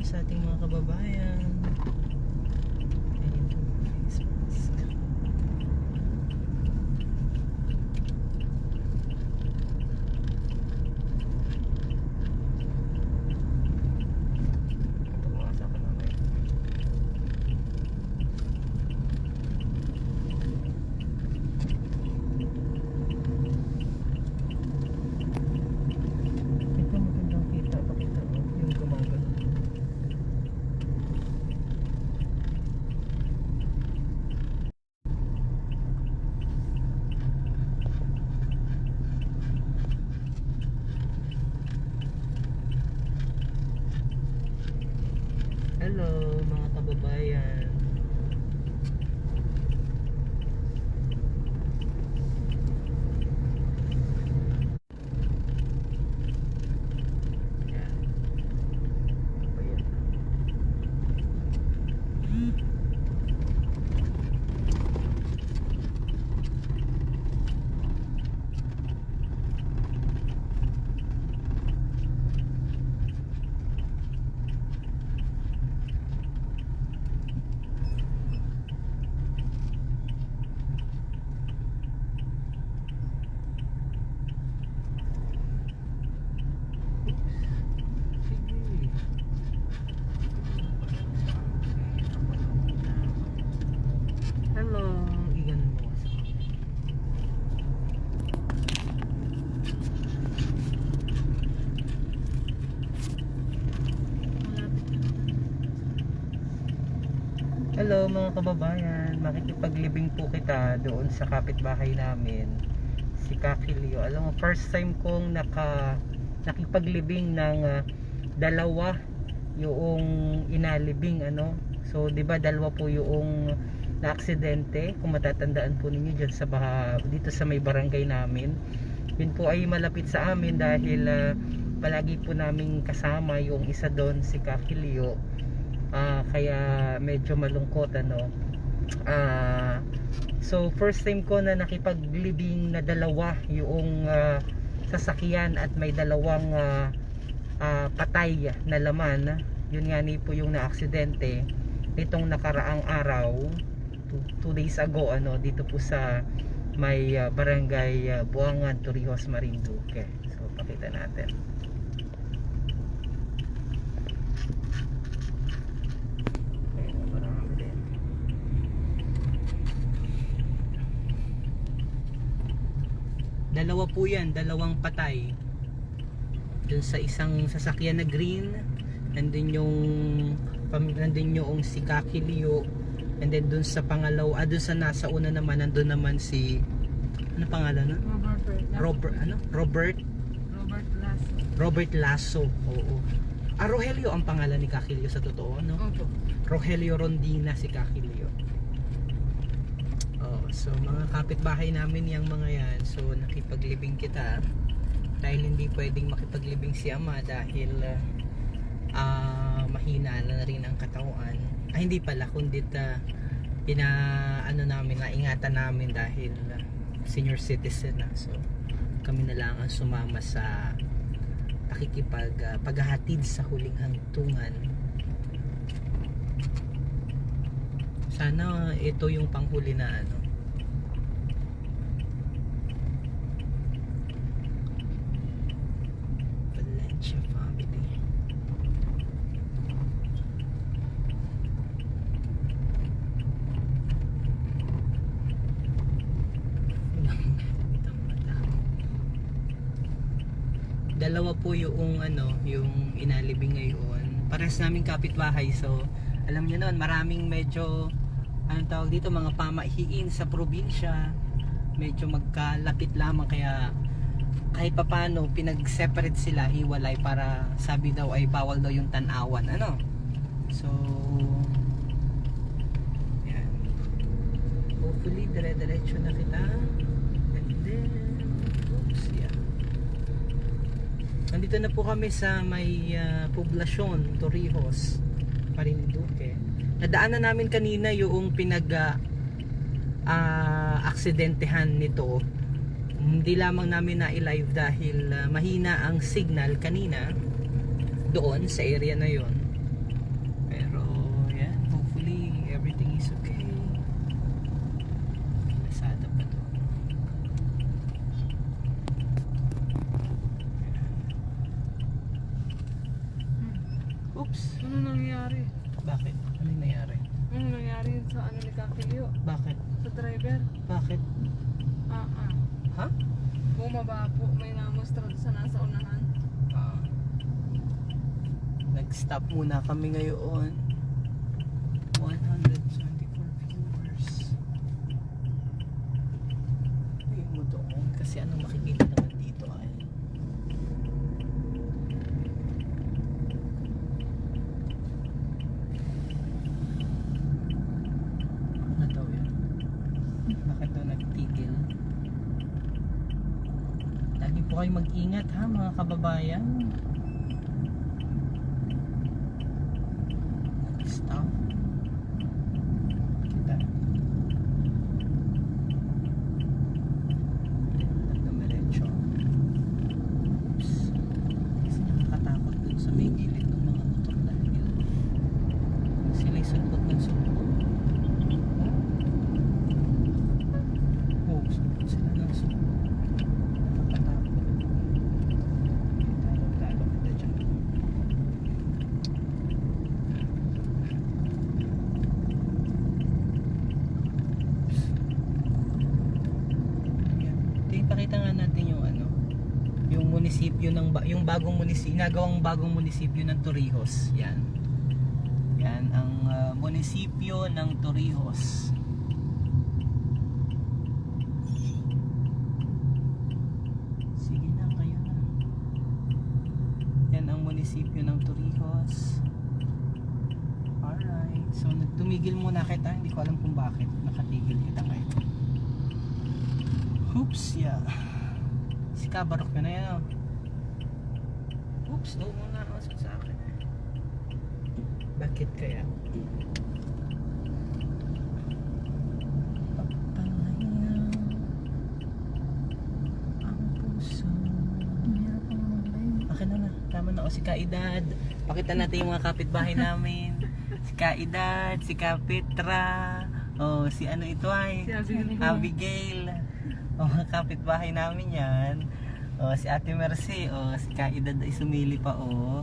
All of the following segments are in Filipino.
sa ating mga kababayan. Ayun face mask. Tumasa ka na ngayon. Ito magandang kita. Pakita mo yung gumagano. Hello mga kababayan. Yan. Ano ba yan? Sige. Hello. Iganon mo kasi. Hello mga kababayan, makikipaglibing po kita doon sa kapitbahay namin si Kakilio. Alam mo, first time kong naka nakipaglibing ng ah, dalawa yung inalibing ano. So, 'di ba dalawa po yung na aksidente kung matatandaan po ninyo diyan sa baha, dito sa may barangay namin. Yun po ay malapit sa amin dahil ah, palagi po naming kasama yung isa doon si Kakilio. Ah, kaya medyo malungkot ano. Ah, so first time ko na nakipaglibing na dalawa yung ah, sasakyan at may dalawang ah, ah, patay na laman. Yun nga ni po yung na-aksidente nitong nakaraang araw, two, two days ago ano dito po sa may ah, barangay ah, Buangan, Torrijos, Marinduque. So pakita natin. Ayun, marami din. Dalawa po yan, dalawang patay. Dun sa isang sasakyan na green, nandun yung nandun yung si Kaki Leo, and then dun sa pangalaw, ah dun sa nasa una naman, nandun naman si ano pangalan na? Robert Robert, ano? Robert Robert Lasso. Robert Lasso. Oo. Ah, Rogelio ang pangalan ni Kakilio sa totoo, no? Opo. Rogelio Rondina si Kakilio. So mga kapitbahay namin yung mga yan. So nakipaglibing kita dahil hindi pwedeng makipaglibing si ama dahil ah, ah, mahina na rin ang katawan. Ah, hindi pala kundi ah, pina ano namin na ingatan namin dahil ah, senior citizen na. So kami na lang ang sumama sa pakikipag ah, paghahatid sa huling hangtungan. Sana ito yung panghuli na ano. Valencia family. Dalawa po yung ano, inalibing ngayon. Pares namin kapitbahay so alam niyo noon maraming medyo anong tawag dito mga pamahiin sa probinsya. Medyo magkalapit lamang kaya kahit papano pinag-separate sila hiwalay para sabi daw ay bawal daw yung tanawan ano? So yan. Hopefully dire-diretso na kita. And then oops yan nandito na po kami sa may ah, poblasyon Torrijos Marinduque nadaanan namin kanina yung pinag ah, ah, aksidentehan nito. Hindi lamang namin na live dahil ah, mahina ang signal kanina doon sa area na yon It's okay. Nasada pa to. Oops. Ano nangyari? Bakit? Ano yung nangyari? Ano nangyari Kakilio? Bakit? Sa driver? Bakit? Ah, ah. Ha? Bumaba po. May namustra sa nasa unahan. Ah. Nag-stop muna kami ngayon. 124 viewers. Ayun mo doon. Kasi ano makikita naman dito ay. Ano daw yun? Bakit daw nagtigil? Lagi po kayo mag-ingat ha mga kababayan. Stop. Kita. Dumiretso. Oops. Kasi nakakatakot dun sa may gilid ng mga motor dahil sila'y sulpot ng sulpot. Oh, sulpot sila ng sulpot. Nakakatakot. Talo-talo kita dyan. Yan. Ito, ipakita nga natin yung ano, yung munisipyo ng ba- yung bagong munisipyo, nagawang bagong munisipyo ng Torrijos. Yan. Yan ang ah, munisipyo ng Torrijos. Sige na, kayo na. Yan ang munisipyo ng Torrijos. Alright. So, nagtumigil muna kita. Hindi ko alam kung bakit. Nakatigil kita ngayon. Oops, yeah. Si Kabarok na yan. oh. Oops, oo mo na masok sa akin. Bakit kaya? Akin na na. Tama na. O si Kaedad. Pakita natin yung mga kapitbahay namin. Si Kaedad, si Kapetra. O si ano ito ay? Si Abigail. Abigail. O mga kapitbahay namin yan. O si Ate Mercy. O si Kaedad ay sumili pa o.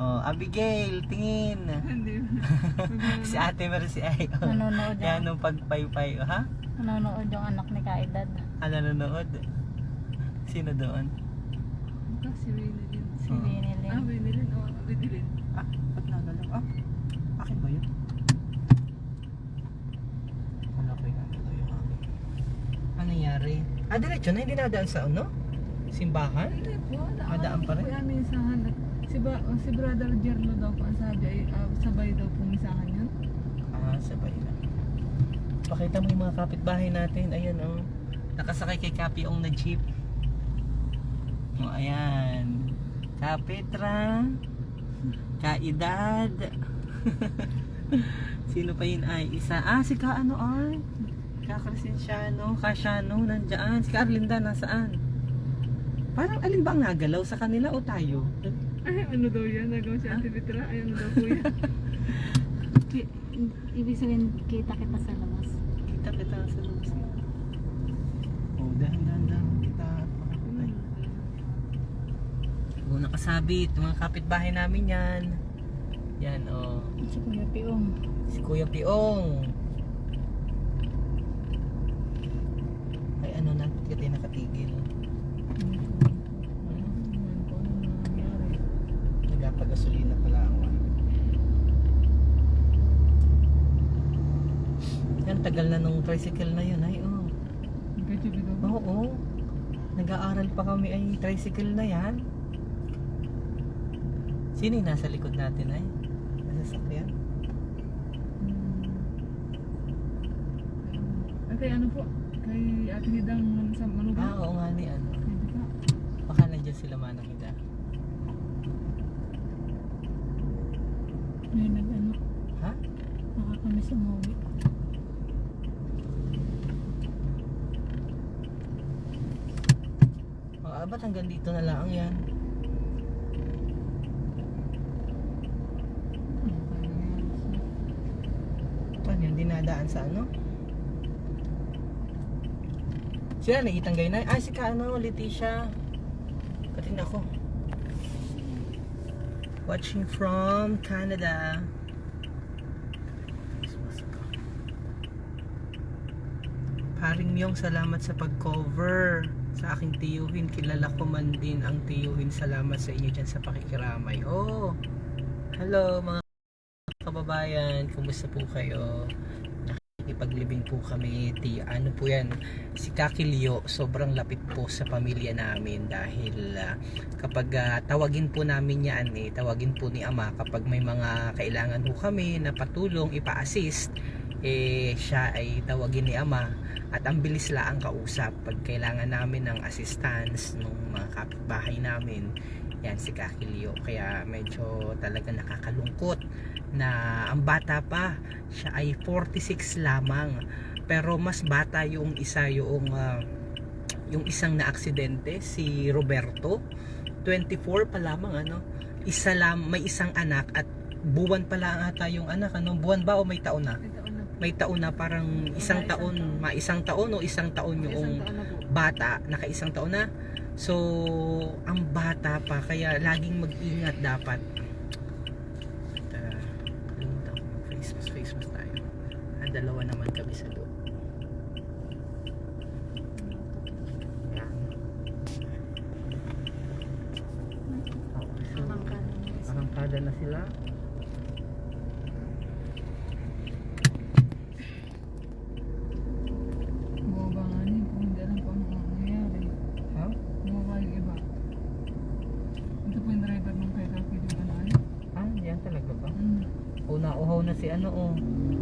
O Abigail, tingin. Hindi. si Ate Mercy ay o. Nanonood Yan yung, nung pagpaypay. O, ha? nanonood yung anak ni Kaedad. Ah, nanonood. Sino doon? Ah, si Winilin. Si Hmm. Winilin. Ah, Winilin. Oh, Winilin. Ah, ba't nagalaw? Ah, akin ba yun? Wala ko yung nagalaw yung akin. Ano nangyari? Ah, diretso na, hindi nadaan sa ano? Simbahan? Po. Ah, daan pa rin? Yan, minsahan. Si, ba, oh, si Brother Jerlo daw po ang sabi ay ah, sabay daw po minsahan yun. Ah, sabay na. Pakita mo yung mga kapitbahay natin. Ayan, oh. Nakasakay kay Kapiong na jeep. Oh, ayan. Kapetra. Kaedad. Sino pa yun ay? Isa. Ah, si Ka ano ay? Ka Crescenciano. Kasyano, nandyan. Si Carlinda, nasaan? Parang alin ba ang nagalaw sa kanila o tayo? Ay, ano daw yan? Nagawa si Ate Petra. Ay, ano daw po yan? Ki- Ibig sabihin, kita kita sa labas. Kita kita sa siya. Oh, dahan-dahan lang kita. Ay. Oh, nakasabit. Mga kapitbahay namin yan. Yan, oh. Si Kuya Piong. Si Kuya Piong. Ay, ano na? Tayo nakatigil? Ano po ano nangyari? Nagpagasolina pala ako. Yan, tagal na nung tricycle na yun. Ay, oh. Nagkajubi daw po. Oo. Nag-aaral pa kami ay tricycle na yan. Sino yung nasa likod natin ay? Nasa sakyan? Ah, kay ano po? Kay Ate Hidang man- sa Manuga? Ah, oo nga ni ano. Baka nandyan sila manang ida. May nag ano, Ha? baka kami sumuwi. Ah, ba't hanggang dito na lang yan? Ano yun? Di na nadaan sa ano? Sila naitanggay na. Ah, si ka ano, Leticia. Katin ako. Watching from Canada. Paring Myong, salamat sa pag-cover sa aking tiyuhin. Kilala ko man din ang tiyuhin. Salamat sa inyo dyan sa pakikiramay. Oh, hello mga kababayan. Kumusta po kayo? Nakikipaglibing po kami. Tiyo, ano po yan? Si Kakilyo, sobrang lapit po sa pamilya namin dahil ah, kapag ah, tawagin po namin yan, eh, tawagin po ni Ama kapag may mga kailangan po kami na patulong, ipa-assist, eh, siya ay tawagin ni Ama at ang bilis la ang kausap pag kailangan namin ng assistance ng mga kapitbahay namin yan si Kakilyo kaya medyo talaga nakakalungkot na ang bata pa siya ay 46 lamang. Pero mas bata yung isa yung ah, yung isang na aksidente si Roberto. 24 pa lamang ano? Isa lang may isang anak at buwan pa lang ata yung anak ano? Buwan ba o may taon na? May taon na parang isang taon, ma isang taon. o isang taon yung bata, naka isang taon na. So, ang bata pa, kaya laging mag-ingat dapat. At, uh, kalimutan ko mag-face mask, face mask tayo. Ang dalawa naman kami sa loob. Arangkada na sila. Bumaba nga niya po. Hindi alam kung ano nangyayari. Ha? Bumaba yung iba. Ito po yung driver nung kay Rocky yung ano ay. Ah, yan talaga ba? Mm. Una-uhaw na si ano oh.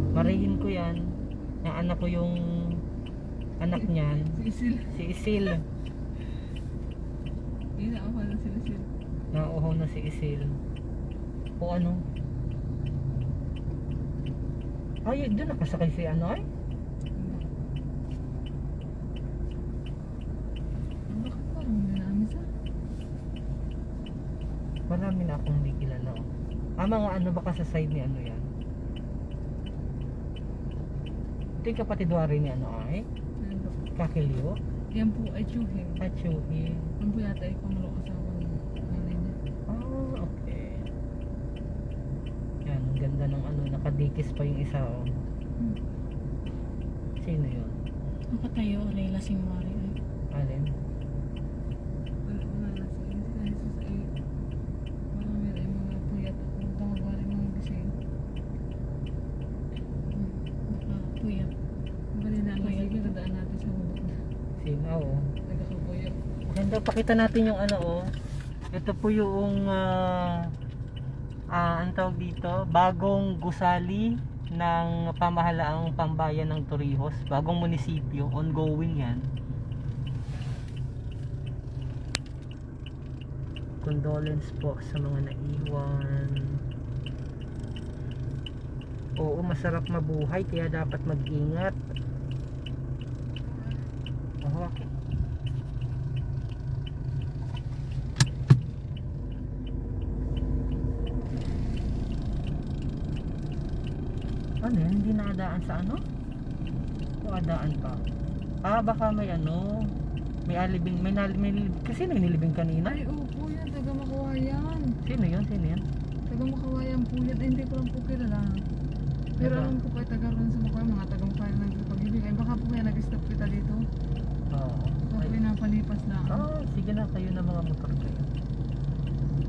Marihin ko yan. Yung anak ko yung anak niyan. Si Isil. Si Isil. Yun na ako na sila sila. Nauuhaw na si Isil. O ano? Ay, doon nakasakay si ano ay? Bakit pa? Hindi namin sa. Marami na akong hindi kilala. oh. Ah, mga ano baka sa side ni ano yan? Ito yung kapatid wari ni ano ay? Ayun po. Kakilyo? Yan po ay Chuhin. At Chuhi. Yan po yata ay pamulo asawa ng nanay niya. Ah, okay. Yan, ang ganda ng ano, nakadikis pa yung isa oh. Hmm. Sino yun? Nakatayo, Layla Singwari. Alin? Wala wala na sa inyo. Si Jesus ay parang meron ay mga puyat at magtawag mga gising. Hmm, Nakapuyat. Bali na ang gising. Dadaan natin sa bubok na. Sino oh. Nagkakapuyat. Ganda, pakita natin yung ano oh. Ito po yung ah ah, ang tawag dito, bagong gusali ng pamahalaang pambayan ng Torrijos, bagong munisipyo, ongoing yan. Condolence po sa mga naiwan. Oo, masarap mabuhay kaya dapat mag-ingat. Oho. Ano nakadaan sa ano? O adaan pa? Ah, baka may ano, may alibing, may, nal, may kasi nilibing kanina. Ay, opo yan. Taga Makawayan. Sino yun? Sino yun? Taga Makawayan po yan. Ay, hindi ko lang po kilala. Pero Taga- alam ko pa taga ron sa Makawayan. Mga taga Makawayan nagpapag-ibig. Ay, baka po kaya nag-stop kita dito. Oo. Baka Ay- pinapalipas lang. Ah, sige na, kayo na mga motor kayo.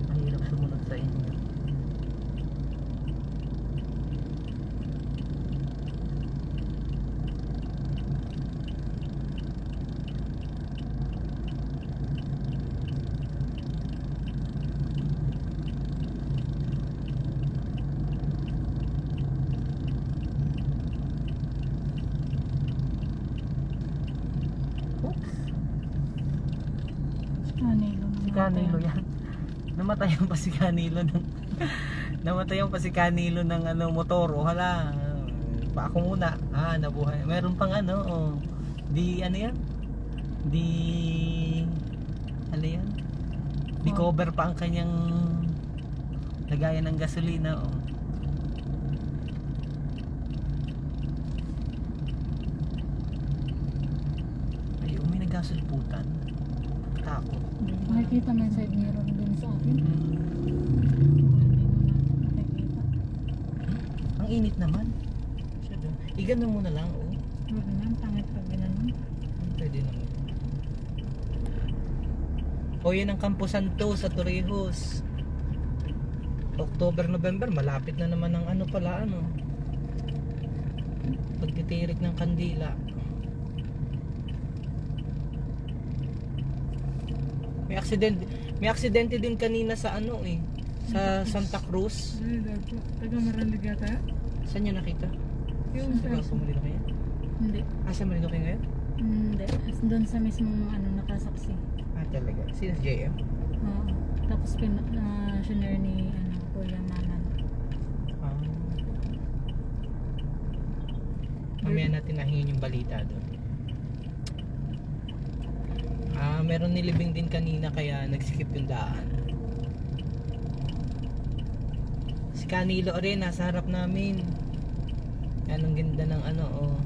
Mahirap sumunod sa inyo. Oops. Si Canelo. Si Canelo yan. Namatayan pa si Canelo ng Namatayan pa si Canelo ng ano motor. O hala. Pa ako muna. Ah, nabuhay. Meron pang ano, oh. Di ano yan? Di ano yan? Di cover pa ang kanyang lagayan ng gasolina, oh. Nakikita mo yung side mirror din sa akin. Hmm. Na. Ang init naman. Siya doon. Igano mo na lang, oh. Huwag naman, pangit pag ginanon. Pwede naman. O yan ang Campo Santo sa Torrijos. October, November, malapit na naman ang ano pala, ano. Pagtitirik ng kandila. May accident, may aksidente din kanina sa ano eh. Sa Santa Cruz. Taga Maralig yata? Saan nyo nakita? Yung Sa sa Marino kayo? Hindi. Ah, sa Marino kayo ngayon? Hindi. Doon sa mismong ano, nakasaksi. Ah, talaga. Sino si JM? Oo. Tapos pin, uh, senior ni ano, Kuya Maman. Ah. Mamaya natin nahingin yung balita doon. Ah, meron nilibing din kanina kaya nag-skip yung daan. Si Canilo rin nasa harap namin. Yan ang ganda ng ano oh.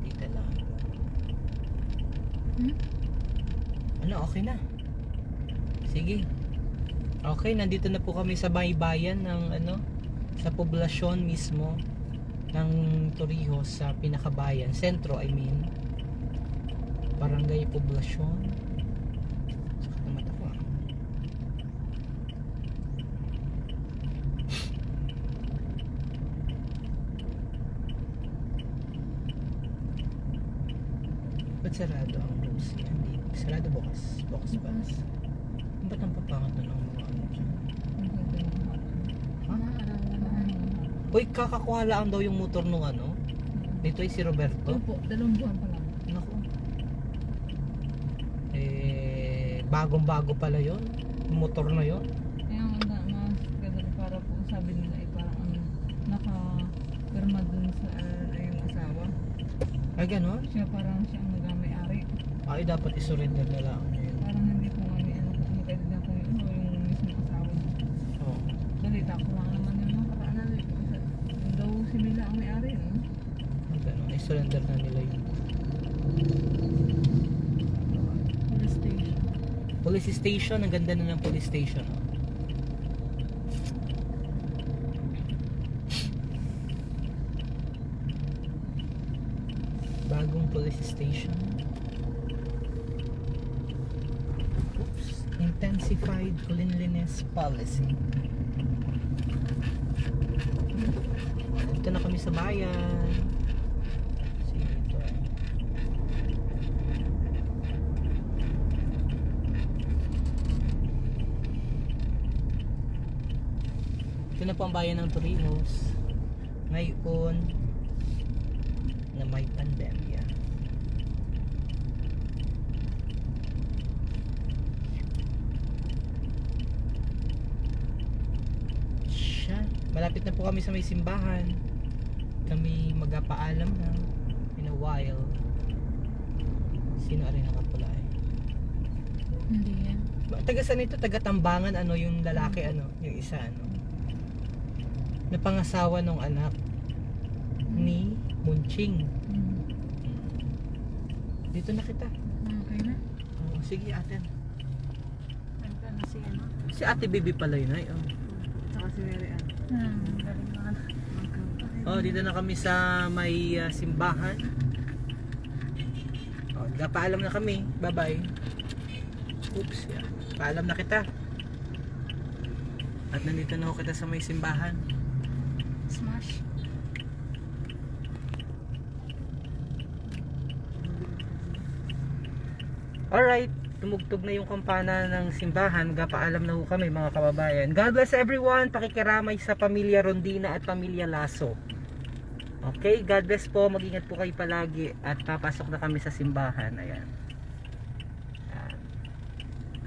Dito lang. Hmm? Ano, okay na. Sige. Okay, nandito na po kami sa baybayan ng ano, sa poblasyon mismo ng Torrijos sa pinakabayan, sentro I mean. Barangay Poblasyon. Sakit na mata ko ah. Ba't sarado ang rose? Hindi. Bukas. Bukas ba? Ba't ang papangat na ng mga ano dyan? Uy, kakakuha lang daw yung motor nung ano. Dito ay si Roberto. Opo, dalawang buwan pa lang. Naku. Eh, bagong-bago pala yon Yung motor na yon Kaya ang na, mas ganda para po sabi nila ay parang ano, naka-pirma dun sa uh, yung asawa. Ay, ganon? Siya parang siya ang. Ay, dapat isurrender na lang. Parang hindi ko nga may ano, ano kahit na kung ano yung mismo asawa niya. Oo. Balita ko lang naman yung mga karaanan. Yung daw si Mila ang may-ari. No? Ganon. I-surrender na nila yun. Police station. Police station. Ang ganda na ng police station. Oh. Bagong police station. Oops. Intensified cleanliness policy. Dito na kami sa bayan. Ito. Ito na po ang bayan ng Torrijos. Ngayon na may pandemya. Siya. Malapit na po kami sa may simbahan. Kami magpaalam na in a while. Sino rin nakapula eh? Hindi yan. Taga saan ito? Taga Tambangan ano yung lalaki ano, yung isa ano. Napangasawa nung anak ni Munching. Hmm. Dito na kita. Okay na. Oh, sige ate. Ano si ano? Si ate Bibi pala yun ay. Oh. Tsaka si Mary Ann. Hmm, oh, dito na kami sa may ah, simbahan. Oh, paalam na kami. Bye-bye. Oops, yeah. Paalam na kita. At nandito na ako kita sa may simbahan. Smash. Alright, tumugtog na yung kampana ng simbahan. Magpaalam na ho kami mga kababayan. God bless everyone. Pakikiramay sa pamilya Rondina at pamilya Laso. Okay, God bless po. Mag-ingat po kayo palagi. At papasok na kami sa simbahan. Ayan. Ayan.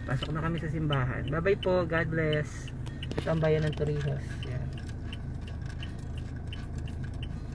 Pasok na kami sa simbahan. Bye bye po. God bless. Ito ang bayan ng Torrijos.